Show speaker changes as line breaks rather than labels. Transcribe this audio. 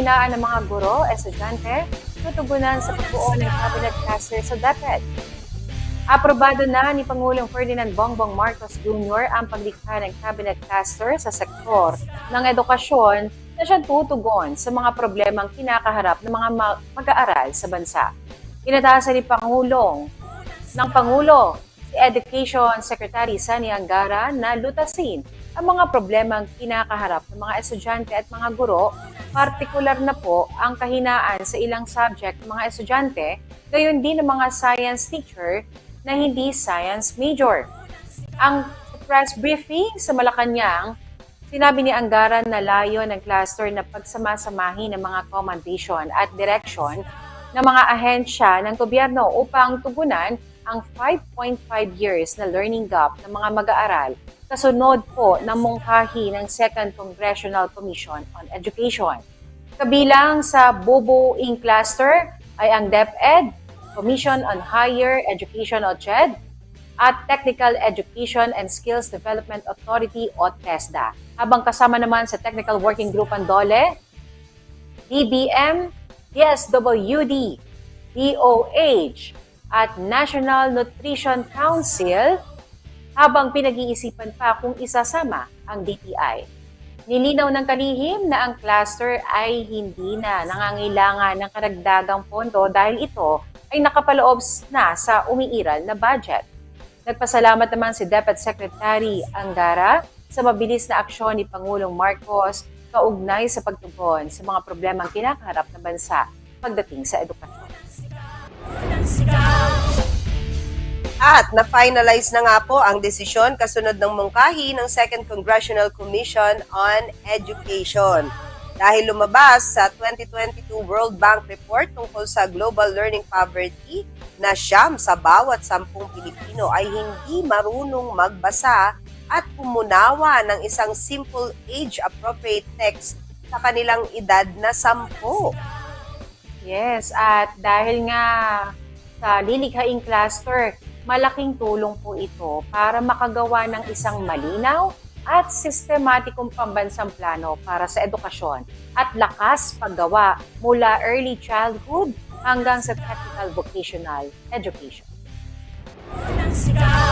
kahinaan ng mga guro, estudyante, tutugunan sa pagbuo ng cabinet cluster sa DepEd. Aprobado na ni Pangulong Ferdinand Bongbong Marcos Jr. ang paglikha ng cabinet cluster sa sektor ng edukasyon na siya tutugon sa mga problemang kinakaharap ng mga ma- mag-aaral sa bansa. Inatasan ni Pangulong ng Pangulo Education Secretary Sani Angara na lutasin ang mga problemang kinakaharap ng mga estudyante at mga guro, partikular na po ang kahinaan sa ilang subject ng mga estudyante, gayon din ng mga science teacher na hindi science major. Ang press briefing sa Malacanang, sinabi ni Angara na layo ng cluster na pagsamasamahin ng mga commendation at direction ng mga ahensya ng gobyerno upang tugunan ang 5.5 years na learning gap ng mga mag-aaral kasunod po ng mungkahi ng Second Congressional Commission on Education. Kabilang sa bubuing cluster ay ang DepEd, Commission on Higher Education o CHED, at Technical Education and Skills Development Authority o TESDA. Habang kasama naman sa Technical Working Group ang DOLE, DBM, DSWD, DOH, at National Nutrition Council habang pinag-iisipan pa kung isasama ang DTI. Nilinaw ng kalihim na ang cluster ay hindi na nangangailangan ng karagdagang pondo dahil ito ay nakapaloob na sa umiiral na budget. Nagpasalamat naman si DepEd Secretary Angara sa mabilis na aksyon ni Pangulong Marcos kaugnay sa pagtugon sa mga problemang kinakaharap ng bansa pagdating sa edukasyon.
At na-finalize na nga po ang desisyon kasunod ng mungkahi ng Second Congressional Commission on Education. Dahil lumabas sa 2022 World Bank Report tungkol sa global learning poverty na siyam sa bawat sampung Pilipino ay hindi marunong magbasa at umunawa ng isang simple age-appropriate text sa kanilang edad na sampo.
Yes, at dahil nga sa lilikhaing cluster, malaking tulong po ito para makagawa ng isang malinaw at sistematikong pambansang plano para sa edukasyon at lakas paggawa mula early childhood hanggang sa technical vocational education.